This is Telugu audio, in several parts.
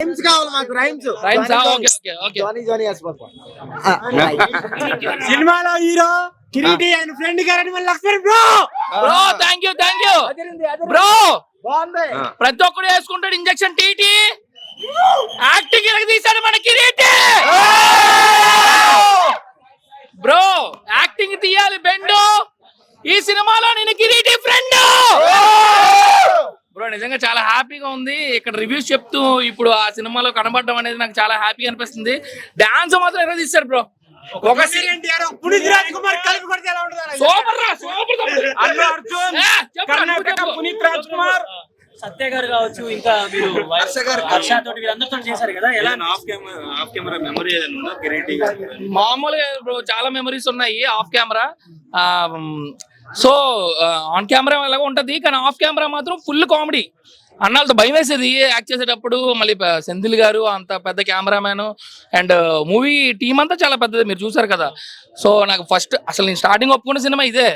రైమ్స్ కావాలి మాకు rhymes rhymes okay okay okay Johnny Johnny వేసిపోతా సినిమాలో హీరో కిరీటి ఆయన ఫ్రెండ్ గారని మళ్ళీ Lakshman bro bro thank you thank you bro బాగుంది. ప్రతి ఒక్కడు వేసుకుంటాడు ఇంజక్షన్ టీటీ యాక్టింగ్ ఎలాగ తీశాడు మన కిరీటి. బ్రో యాక్టింగ్ తీయాలి బెండు. ఈ సినిమాలో నేను కిరీటి ఫ్రెండ్ నిజంగా చాలా హ్యాపీగా ఉంది. ఇక్కడ రివ్యూస్ చెప్తూ ఇప్పుడు ఆ సినిమాలో కనబడడం అనేది నాకు చాలా హ్యాపీగా అనిపిస్తుంది. డాన్స్ మాత్రం ఎలా తీశారు బ్రో? ఒక ఎన్టీఆర్ పునీత్ రాజ్ కుమార్ కలిపి కొడితే ఎలా ఉంటుంది సూపర్ రా సూపర్ అల్లు అర్జున్ కర్ణాటక పునీత్ రాజ్ కుమార్. సత్య గారు కావచ్చు ఇంకా మీరు హర్ష తోటి వీళ్ళందరితో చేశారు కదా ఎలా off camera off camera memory మామూలుగా బ్రో చాలా మెమరీస్ ఉన్నాయి off camera so on camera ఎలాగో ఉంటుంది కానీ ఆఫ్ కెమెరా మాత్రం ఫుల్ కామెడీ అన్నాళ్ళతో భయం వేసేది యాక్ట్ చేసేటప్పుడు మళ్ళీ ప- సెంధిల్ గారు అంత పెద్ద కెమెరామ్యాన్ అండ్ మూవీ టీం అంతా చాలా పెద్దది మీరు చూసారు కదా. సో నాకు ఫస్ట్ అసలు నేను స్టార్టింగ్ ఒప్పుకున్న సినిమా ఇదే.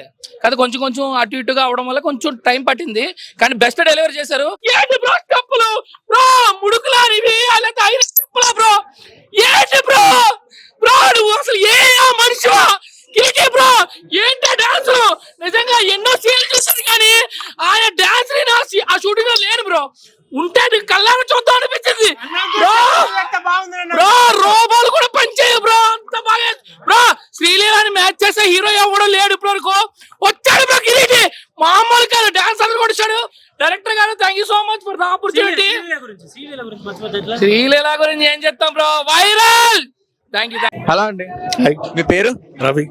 కదా కొంచెం కొంచెం అటు ఇటుగా అవడం వల్ల కొంచెం టైం పట్టింది కానీ బెస్ట్ డెలివరీ చేశారు. ఏంటి బ్రో స్టెప్పులు బ్రో ముడుకులా ఇవి అలా తాగిన బ్రో ఏంటి బ్రో బ్రో నువ్వు అసలు ఏ మనిషివా? కేకే బ్రో ఏంటి డాన్స్? నిజంగా ఎన్నో సీన్లు చూసాను కానీ ఆయన డాన్స్ ఆ షూటింగ్లో లేను బ్రో. ఉంటే కళ్ళారా చూద్దాం అనిపించింది. బ్రో రోబోలు కూడా పనిచేయవు బ్రో అంత బాగా బ్రో శ్రీలీలాని మ్యాచ్ చేసే హీరో ఎవడో లేడు ఇప్పుడు వరకు. వచ్చాడు బ్రో కిరీటి. మామూలు కాదు డాన్స్ అన్న కూడా వచ్చాడు. డైరెక్టర్ గారు thank you so much for the opportunity? Sreeleela గురించి ఏం చెప్తాం bro? Viral thank you hello అండి. మీ పేరు? రవి.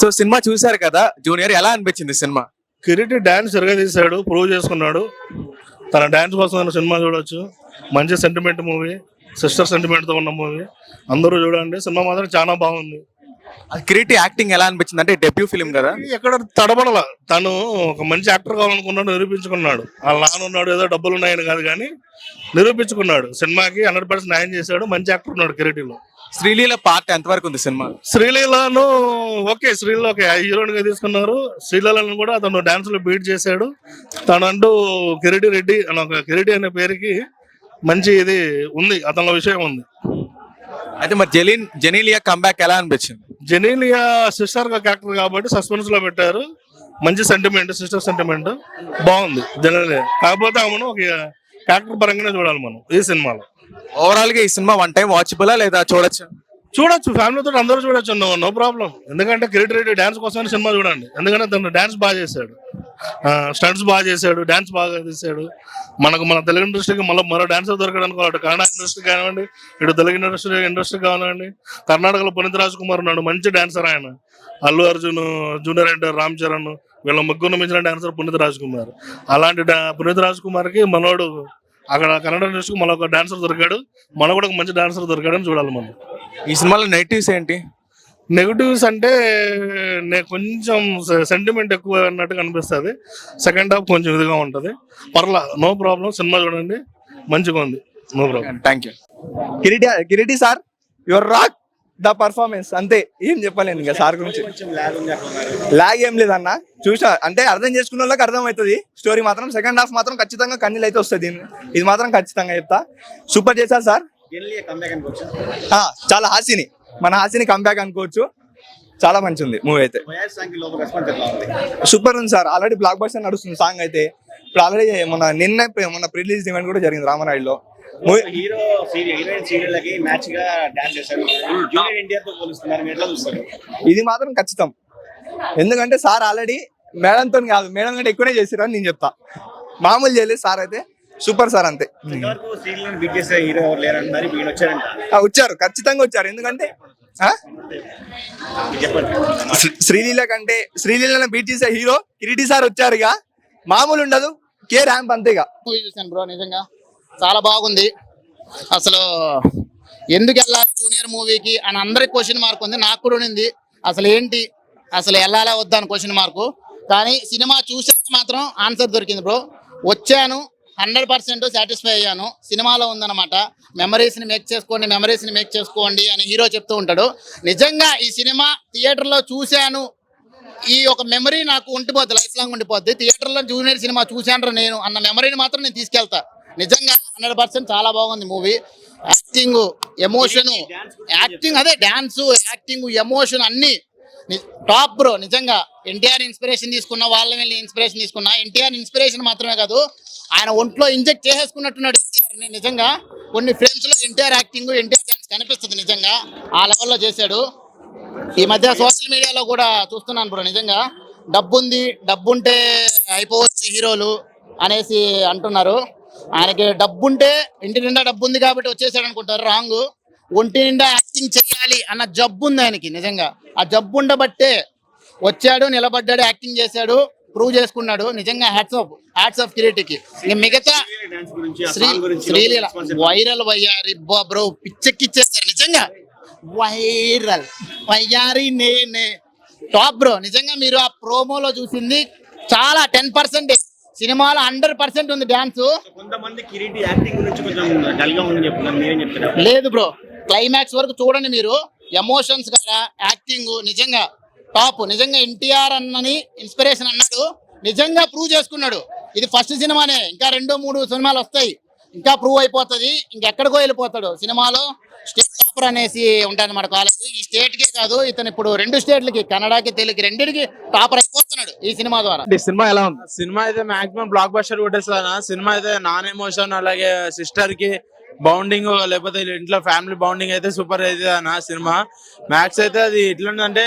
సో సినిమా చూసారు కదా జూనియర్ ఎలా అనిపించింది సినిమా? కిరీటి డాన్స్ సరిగా తీశాడు ప్రూవ్ చేసుకున్నాడు. తన డాన్స్ కోసం తన సినిమా చూడొచ్చు. మంచి సెంటిమెంట్ మూవీ సిస్టర్ సెంటిమెంట్తో ఉన్న మూవీ అందరూ చూడండి సినిమా మాత్రం చాలా బాగుంది. అది కిరీటి యాక్టింగ్ ఎలా అనిపించింది? అంటే డెబ్యూ ఫిలిం కదా. ఎక్కడ తడబడల. తను ఒక మంచి యాక్టర్ కావాలనుకున్నాడు నిరూపించుకున్నాడు. వాళ్ళ నాన్న ఉన్నాడు ఏదో డబ్బులు ఉన్నాయని కాదు కానీ నిరూపించుకున్నాడు. సినిమాకి హండ్రెడ్ పర్సెంట్ న్యాయం చేశాడు మంచి యాక్టర్ ఉన్నాడు కిరీటిలో శ్రీలీల పార్ట్ ఎంతవరకు ఉంది సినిమా? శ్రీలీలను ఓకే శ్రీలీల ఓకే హీరోయిన్గా తీసుకున్నారు. శ్రీలీలను కూడా అతను డాన్స్లో బీట్ చేశాడు. తనంటూ కిరీటి రెడ్డి అని ఒక కిరీటి అనే పేరుకి మంచి ఇది ఉంది అతనిలో విషయం ఉంది. అయితే మరి జెలిన్ జెనీలియా కంబ్యాక్ ఎలా అనిపించింది? జెనీలియా సిస్టర్గా క్యారెక్టర్ కాబట్టి సస్పెన్స్లో పెట్టారు. మంచి సెంటిమెంట్ సిస్టర్ సెంటిమెంట్ బాగుంది జెనీలియా. కాకపోతే ఆమెను ఒక క్యారెక్టర్ పరంగానే చూడాలి మనం ఈ సినిమాలో. ఓవరాల్గా ఈ సినిమా వన్ టైం వాచబుల్ లేదా చూడొచ్చు? చూడొచ్చు ఫ్యామిలీతో అందరూ చూడొచ్చు నో నో ప్రాబ్లం ఎందుకంటే కిరీట్ రెడ్డి డాన్స్ కోసం సినిమా చూడండి. ఎందుకంటే తను డాన్స్ బాగా చేశాడు. స్టంట్స్ బాగా చేశాడు డాన్స్ బాగా చేశాడు. మనకు మన తెలుగు ఇండస్ట్రీకి మళ్ళీ మరో డాన్సర్ దొరకడానికి అటు కన్నడ ఇండస్ట్రీ కానివ్వండి ఇటు తెలుగు ఇండస్ట్రీ ఇండస్ట్రీ కానివ్వండి కర్ణాటకలో పునీత్ రాజ్ కుమార్ ఉన్నాడు మంచి డాన్సర్ ఆయన. అల్లు అర్జున్ జూనియర్ ఎన్టీఆర్ రామ్ చరణ్ వీళ్ళ ముగ్గురు మించిన డాన్సర్ పునీత్ రాజ్ కుమార్ అలాంటి పునీత్ రాజ్ కుమార్కి మనోడు అక్కడ కన్నడ ఇండస్ట్రీకి మళ్ళీ ఒక డాన్సర్ దొరికాడు. మన కూడా ఒక మంచి డాన్సర్ దొరికాడని చూడాలి మనం. ఈ సినిమాలో నెగిటివ్స్ ఏంటి? నెగటివ్స్ అంటే నే కొంచెం సెంటిమెంట్ ఎక్కువ అన్నట్టు కనిపిస్తుంది. సెకండ్ హాఫ్ కొంచెం ఇదిగా ఉంటది. పర్లా నో ప్రాబ్లం సినిమా చూడండి. మంచిగా ఉంది. No problem thank you Kireeti Kireeti sir your rock the performance అంతే. ఏం చెప్పలేను ఇంకా సార్ గురించి. లాగ్ ఏం లేదన్న. చూసా అంటే అర్థం చేసుకున్న వాళ్ళకి అర్థం అవుతుంది స్టోరీ మాత్రం సెకండ్ హాఫ్ మాత్రం ఖచ్చితంగా కన్నీళ్ళు అయితే వస్తుంది ఇది మాత్రం ఖచ్చితంగా చెప్తా. సూపర్ చేశారు సార్. చాలా హాసిని మన హాసిని కంబ్యాక్ అనుకోవచ్చు. చాలా మంచి ఉంది మూవీ అయితే. సూపర్ ఉంది సార్. ఆల్రెడీ బ్లాక్ బస్టర్ నడుస్తుంది సాంగ్ అయితే. ఇప్పుడు ఆల్రెడీ మన నిన్న మన ప్రిలీజ్ ఈవెంట్ కూడా జరిగింది రామనాయుడులో హీరో హీరోయిన్ సీరియల్కి మ్యాచ్గా డాన్స్ చేశారు. జూనియర్తో పోలుస్తున్నారు. మీరు ఎట్లా చూస్తారు? ఇది మాత్రం ఖచ్చితం. ఎందుకంటే సార్ ఆల్రెడీ మేడంతో కాదు మేడం కంటే ఎక్కువనే చేసిరు అని నేను చెప్తా. మామూలు చేయలేదు సార్ అయితే సూపర్ సార్ అంతే. వచ్చారు ఖచ్చితంగా వచ్చారు. ఎందుకంటే శ్రీలీల కంటే శ్రీలీలను బీట్ చేసే హీరో కిరీటి సార్ వచ్చారు ఇక మామూలు ఉండదు కే ర్యాంప్ అంతే ఇక మూవీ చూశాను బ్రో నిజంగా? చాలా బాగుంది. అసలు ఎందుకు వెళ్ళాలి జూనియర్ మూవీకి అని అందరికి క్వశ్చన్ మార్క్ ఉంది. నాకు కూడా ఉంది. అసలు ఏంటి? అసలు వెళ్ళాలా వద్దా అని క్వశ్చన్ మార్కు కానీ సినిమా చూసాక మాత్రం ఆన్సర్ దొరికింది బ్రో వచ్చాను హండ్రెడ్ పర్సెంట్ సాటిస్ఫై అయ్యాను. సినిమాలో ఉందన్నమాట. మెమరీస్ని మేక్ చేసుకోండి మెమరీస్ని మేక్ చేసుకోండి అని హీరో చెప్తూ ఉంటాడు. నిజంగా ఈ సినిమా థియేటర్లో చూశాను. ఈ ఒక మెమరీ నాకు ఉండిపోద్ది లైఫ్ లాంగ్ ఉండిపోద్ది థియేటర్లో జూనియర్ సినిమా చూశాను నేను అన్న మెమరీని మాత్రం నేను తీసుకెళ్తా. నిజంగా హండ్రెడ్ పర్సెంట్ చాలా బాగుంది మూవీ. యాక్టింగ్ ఎమోషన్ యాక్టింగ్ అదే డాన్స్ యాక్టింగ్ ఎమోషన్ అన్ని. టాప్ బ్రో నిజంగా. ఎన్టీఆర్ ఇన్స్పిరేషన్ తీసుకున్న వాళ్ళని వెళ్ళి ఇన్స్పిరేషన్ తీసుకున్న. ఎన్టీఆర్ ఇన్స్పిరేషన్ మాత్రమే కాదు ఆయన ఒంట్లో ఇంజెక్ట్ చేసేసుకున్నట్టున్నాడు ఎన్టీఆర్ని. నిజంగా కొన్ని ఫ్రేమ్స్లో ఎన్టీఆర్ యాక్టింగ్ ఎన్టీఆర్ డాన్స్ కనిపిస్తుంది నిజంగా. ఆ లెవెల్లో చేశాడు. ఈ మధ్య సోషల్ మీడియాలో కూడా చూస్తున్నాను బ్రో నిజంగా. డబ్బుంది డబ్బుంటే డబ్బు ఉంటే అయిపోవచ్చు హీరోలు అనేసి అంటున్నారు. ఆయనకి డబ్బు ఉంటే ఇంటి నిండా డబ్బు ఉంది కాబట్టి వచ్చేసాడు అనుకుంటారు రాంగ్. ఒంటి నిండా యాక్టింగ్ చేయాలి అన్న జబ్బు ఉంది ఆయనకి నిజంగా. ఆ జబ్బు ఉండబట్టే వచ్చాడు నిలబడ్డాడు యాక్టింగ్ చేశాడు ప్రూవ్ చేసుకున్నాడు. నిజంగా హ్యాట్స్ ఆఫ్ హ్యాట్స్ ఆఫ్ కిరీటికి. మిగతా శ్రీ శ్రీలీల వైరల్ వయ్యారి బ్రో పిచ్చెక్కిచ్చేస్తారు నిజంగా. వైరల్ వయ్యారి నేనే. టాప్ బ్రో నిజంగా మీరు ఆ ప్రోమోలో చూసింది చాలా టెన్ పర్సెంట్ సినిమాలో హండ్రెడ్ పర్సెంట్ ఉంది డాన్స్. కొంతమంది కిరీటి యాక్టింగ్ గురించి కొంచెం డల్గా ఉందని చెప్తున్నారు. మీరేం చెప్తారు? లేదు బ్రో క్లైమాక్స్ వరకు చూడండి మీరు. ఎమోషన్స్ కదా యాక్టింగ్ నిజంగా టాప్. నిజంగా ఎన్టీఆర్ అన్నని ఇన్స్పిరేషన్ అన్నాడు. నిజంగా ప్రూవ్ చేసుకున్నాడు. ఇది ఫస్ట్ సినిమానే. ఇంకా రెండు మూడు సినిమాలు వస్తాయి. ఇంకా ప్రూవ్ అయిపోతుంది. ఇంకెక్కడికో వెళ్ళిపోతాడు. సినిమాలో స్టేట్ టాపర్ అనేసి ఉంటాను మన కాలేజ్ ఈ స్టేట్ కే కాదు ఇతను ఇప్పుడు రెండు స్టేట్లకి కన్నడకి తెలుగుకి రెండింటికి టాపర్ అయిపోతున్నాడు ఈ సినిమా ద్వారా. సినిమా ఎలా ఉంది? సినిమా అయితే మాక్సిమం బ్లాక్ బస్టర్ కొట్టేస్తాను సినిమా అయితే నాన్ ఎమోషన్ అలాగే సిస్టర్కి బౌండింగ్ లేకపోతే ఇంట్లో ఫ్యామిలీ బౌండింగ్ అయితే సూపర్ అయితే అన్న సినిమా. మ్యాథ్స్ అయితే అది ఎట్లుందంటే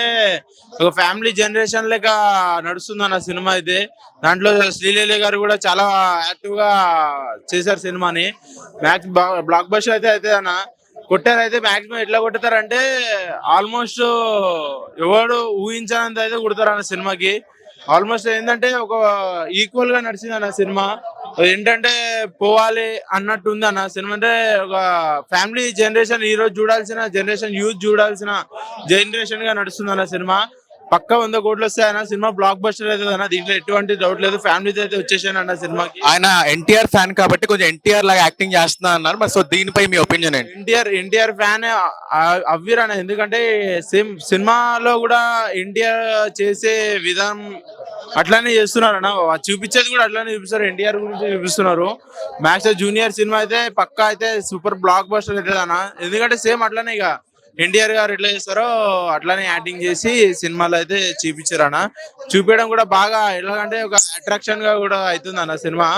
ఒక ఫ్యామిలీ జనరేషన్ లెక్క నడుస్తుంది అన్న సినిమా అయితే. దాంట్లో శ్రీలీల గారు కూడా చాలా యాక్టివ్గా చేశారు సినిమాని. మ్యాథ్స్ బ్లాక్ బస్టర్ అయితే అయితే అన్న. కొట్టారు అయితే మాక్సిమం ఎట్లా కొట్టుతారంటే ఆల్మోస్ట్ ఎవడు ఊహించనంత అయితే కొడతారు అన్న సినిమాకి. ఆల్మోస్ట్ ఏంటంటే ఒక ఈక్వల్గా నడిచింది అన్న సినిమా. ఏంటంటే పోవాలి అన్నట్టు ఉంది అన్న. సినిమా అంటే ఒక ఫ్యామిలీ జనరేషన్ ఈ రోజు చూడాల్సిన జనరేషన్ యూత్ చూడాల్సిన జనరేషన్గా నడుస్తుంది అన్న సినిమా. పక్క వంద కోట్లు వస్తాయన్న సినిమా బ్లాక్ బస్టర్ అవుతుంది అన్న. దీంట్లో ఎటువంటి డౌట్ లేదు. ఫ్యామిలీతో అయితే వచ్చేసాను అన్న సినిమాకి. ఆయన ఎన్టీఆర్ ఫ్యాన్ కాబట్టి కొంచెం ఎన్టీఆర్ లాగా యాక్టింగ్ చేస్తున్నా అన్నారు. మరి సో దీనిపై మీ ఒపీనియన్ ఏంటి? ఎన్టీఆర్ ఎన్టీఆర్ ఫ్యాన్ అవ్వరు అన్న ఎందుకంటే సేమ్ సినిమాలో కూడా ఎన్టీఆర్ చేసే విధానం అట్లానే చేస్తున్నారు అన్న. చూపించేది కూడా అట్లానే చూపిస్తారు. ఎన్టీఆర్ గురించి చూపిస్తున్నారు. మ్యాక్స్ జూనియర్ సినిమా అయితే పక్కా అయితే సూపర్ బ్లాక్ బస్టర్ అవుతుంది అన్న. ఎందుకంటే సేమ్ అట్లానే ఇక. ఎన్టీఆర్ గారు ఎట్లా చేస్తారో అట్లానే యాక్టింగ్ చేసి సినిమాలో అయితే చూపించారు అన్న చూపించడం కూడా బాగా ఎలాగంటే ఒక అట్రాక్షన్గా కూడా అవుతుంది అన్న సినిమా.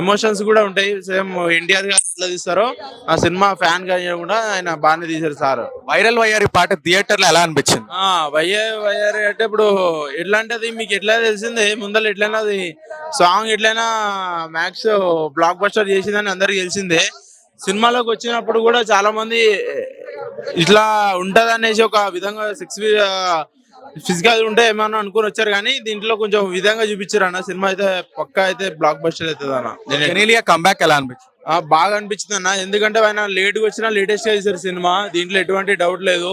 ఎమోషన్స్ కూడా ఉంటాయి. సేమ్ ఎన్టీఆర్ గారు ఎట్లా తీస్తారో ఆ సినిమా ఫ్యాన్గా కూడా ఆయన బాగానే తీశారు సార్. వైరల్ వయ్యారి పాట థియేటర్లో ఎలా అనిపించింది? ఆ వయ్యే వయ్యారి అంటే ఇప్పుడు ఎట్లా అంటే అది మీకు ఎట్లా తెలిసింది? ముందర ఎట్లైనా అది సాంగ్ ఎట్లయినా మ్యాక్స్ బ్లాక్ బస్టర్ చేసిందని అందరికి తెలిసిందే. సినిమాలోకి వచ్చినప్పుడు కూడా చాలా మంది ఇట్లా ఉంటది అనేసి ఒక విధంగా సిక్స్ ఫిజికల్ ఉంటే ఏమన్నా అనుకుని వచ్చారు కానీ దీంట్లో కొంచెం విధంగా చూపించారు అన్న సినిమా అయితే పక్కా అయితే బ్లాక్ బస్టర్ అవుతుంది అన్న నేను జెనీలియా కంబ్యాక్ ఎలా అనిపించింది? బాగా అనిపించింది అన్న ఎందుకంటే ఆయన లేట్గా వచ్చినా లేటెస్ట్ చేశారు సినిమా. దీంట్లో ఎటువంటి డౌట్ లేదు.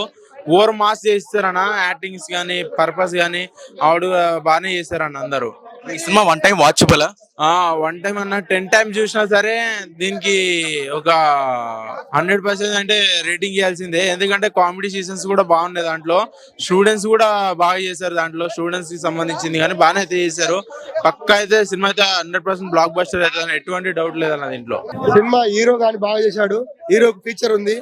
ఓవర్ మాస్ చేస్తారన్న. యాక్టింగ్స్ కానీ పర్పస్ కానీ ఆవిడ బాగానే చేశారన్న అందరూ. ఈ సినిమా వన్ టైం వాచబుల్ ఆ? వన్ టైం అన్న టెన్ టైం చూసినా సరే దీనికి ఒక హండ్రెడ్ పర్సెంట్ అంటే రేటింగ్ ఇవ్వాల్సిందే. ఎందుకంటే కామెడీ సీజన్స్ కూడా బాగున్నాయి దాంట్లో. స్టూడెంట్స్ కూడా బాగా చేశారు దాంట్లో. స్టూడెంట్స్కి సంబంధించింది కానీ బాగానే అయితే చేశారు. పక్క అయితే సినిమా అయితే హండ్రెడ్ పర్సెంట్ బ్లాక్ బస్టర్ అవుతుంది ఎటువంటి డౌట్ లేదన్న దీంట్లో. సినిమా హీరో గాని బాగా చేశాడు. హీరోకి ఫీచర్ ఉంది.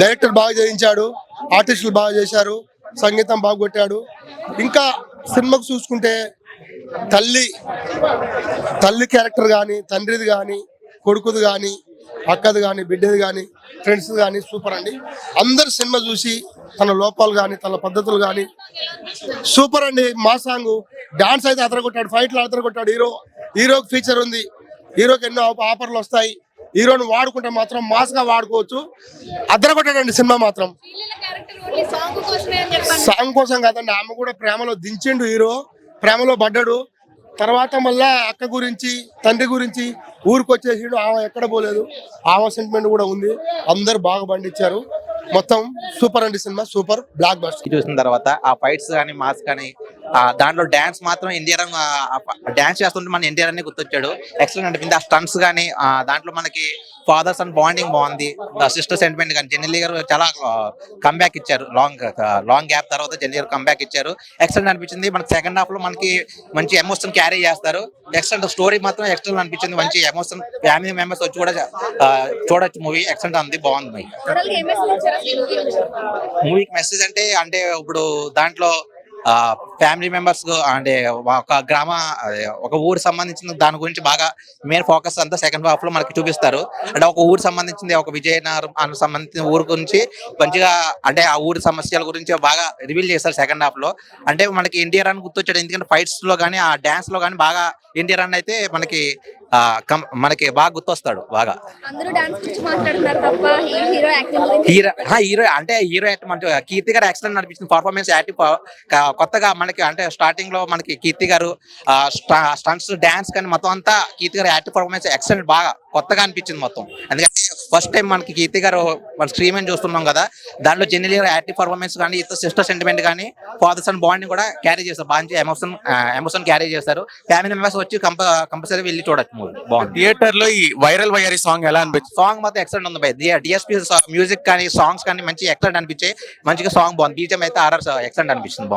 డైరెక్టర్ బాగా చేయించాడు. ఆర్టిస్టులు బాగా చేశారు. సంగీతం బాగా కొట్టాడు. ఇంకా సినిమాకు చూసుకుంటే తల్లి తల్లి క్యారెక్టర్ కానీ తండ్రిది కానీ కొడుకుది కానీ అక్కది కానీ బిడ్డది కానీ ఫ్రెండ్స్ కానీ సూపర్ అండి. అందరు సినిమా చూసి తన లోపాలు కానీ తన పద్ధతులు కానీ సూపర్ అండి. మా సాంగ్ డాన్స్ అయితే అతర కొట్టాడు ఫైట్లు అతర కొట్టాడు హీరో హీరోకి ఫీచర్ ఉంది. హీరోకి ఎన్నో ఆఫ- ఆఫర్లు వస్తాయి. హీరోని వాడుకుంటే మాత్రం మాస్గా వాడుకోవచ్చు. అద్దర కొట్టాడండి సినిమా మాత్రం. సాంగ్ కోసం కాదండి ఆమె కూడా ప్రేమలో దించిండు హీరో. ప్రేమలో పడ్డాడు. తర్వాత మళ్ళా అక్క గురించి తండ్రి గురించి ఊరికి వచ్చేసిండు ఆమె ఎక్కడ పోలేదు. ఆమె సెంటిమెంట్ కూడా ఉంది. అందరు బాగా పండించారు. మొత్తం సూపర్ అండి సినిమా. సూపర్. బ్లాక్ బస్టర్ చూసిన తర్వాత ఆ ఫైట్స్ కానీ మాస్ కానీ దాంట్లో డాన్స్ మాత్రం ఎన్టీఆర్ డాన్స్ చేస్తుంటే మన ఎన్టీఆర్ అనే గుర్తొచ్చాడు. ఎక్సలెంట్ అనిపింది ఆ స్టన్స్ కానీ దాంట్లో మనకి ఫాదర్స్ అండ్ బాండింగ్ బాగుంది. సిస్టర్ సెంటిమెంట్ కానీ జెన్నెల్లి గారు చాలా కంబ్యాక్ ఇచ్చారు. లాంగ్ లాంగ్ గ్యాప్ తర్వాత జెన్నెల్లి గారు కంబ్యాక్ ఇచ్చారు. ఎక్సలెంట్ అనిపించింది. మనకి సెకండ్ హాఫ్లో మనకి మంచి ఎమోషన్ క్యారీ చేస్తారు. ఎక్సలెంట్ స్టోరీ మాత్రం ఎక్సలెంట్ అనిపించింది. మంచి ఎమోషన్ ఫ్యామిలీ మెంబర్స్ వచ్చి కూడా చూడొచ్చు మూవీ ఎక్సలెంట్ ఉంది. బాగుంది. మూవీకి మెసేజ్ అంటే అంటే ఇప్పుడు దాంట్లో ఫ్యామిలీ మెంబర్స్ అంటే ఒక గ్రామ ఒక ఊరు సంబంధించిన దాని గురించి బాగా మెయిన్ ఫోకస్ అంతా సెకండ్ హాఫ్లో మనకి చూపిస్తారు. అంటే ఒక ఊరు సంబంధించింది ఒక విజయనగరం సంబంధించిన ఊరు గురించి మంచిగా అంటే ఆ ఊరి సమస్యల గురించి బాగా రివీల్ చేస్తారు సెకండ్ హాఫ్లో. అంటే మనకి ఎన్టీఆర్ అని గుర్తొచ్చాడు ఎందుకంటే ఫైట్స్లో కానీ ఆ డాన్స్లో కానీ బాగా ఎన్టీఆర్ అని అయితే మనకి మనకి బాగా గుర్తొస్తాడు బాగా. హీరో యాక్టింగ్ హీరో అంటే హీరో యాక్టర్ అంటే కీర్తి గారు ఎక్సలెంట్ అనిపించింది పర్ఫార్మెన్స్ యాక్టివ్ కొత్తగా మనకి అంటే స్టార్టింగ్లో మనకి కీర్తి గారు స్టంట్స్ డాన్స్ కానీ మొత్తం అంతా కీర్తి గారు యాక్టివ్ పర్ఫార్మెన్స్ ఎక్సలెంట్ బాగా కొత్తగా అనిపించింది మొత్తం. ఎందుకంటే ఫస్ట్ టైం మనకి కీర్తి గారు మన స్క్రీన్ చూస్తున్నాం కదా. దాంట్లో జెన్నెలి గారు యాక్టివ్ పర్ఫార్మెన్స్ కానీ ఇతర సిస్టర్ సెంటిమెంట్ కానీ ఫాదర్స్ అండ్ బాండ్ కూడా క్యారీ చేస్తారు. బాగా ఎమోషన్ ఎమోషన్ క్యారీ చేస్తారు. ఫ్యామిలీ మెంబర్స్ వచ్చి కంప కంపల్సరీ వెళ్ళి చూడొచ్చు బాగుంది. థియేటర్లో ఈ వైరల్ వయ్యారి సాంగ్ ఎలా అనిపించింది? సాంగ్ మాత్రం ఎక్సలెంట్ ఉంది బై డిఎస్పీ మ్యూజిక్ కానీ సాంగ్స్ కానీ మంచి ఎక్సలెంట్ అనిపించాయి. మంచిగా సాంగ్ బాగుంది. బీజం అయితే ఆర్ఆర్ ఎక్సలెంట్ అనిపించింది. బాగుంది.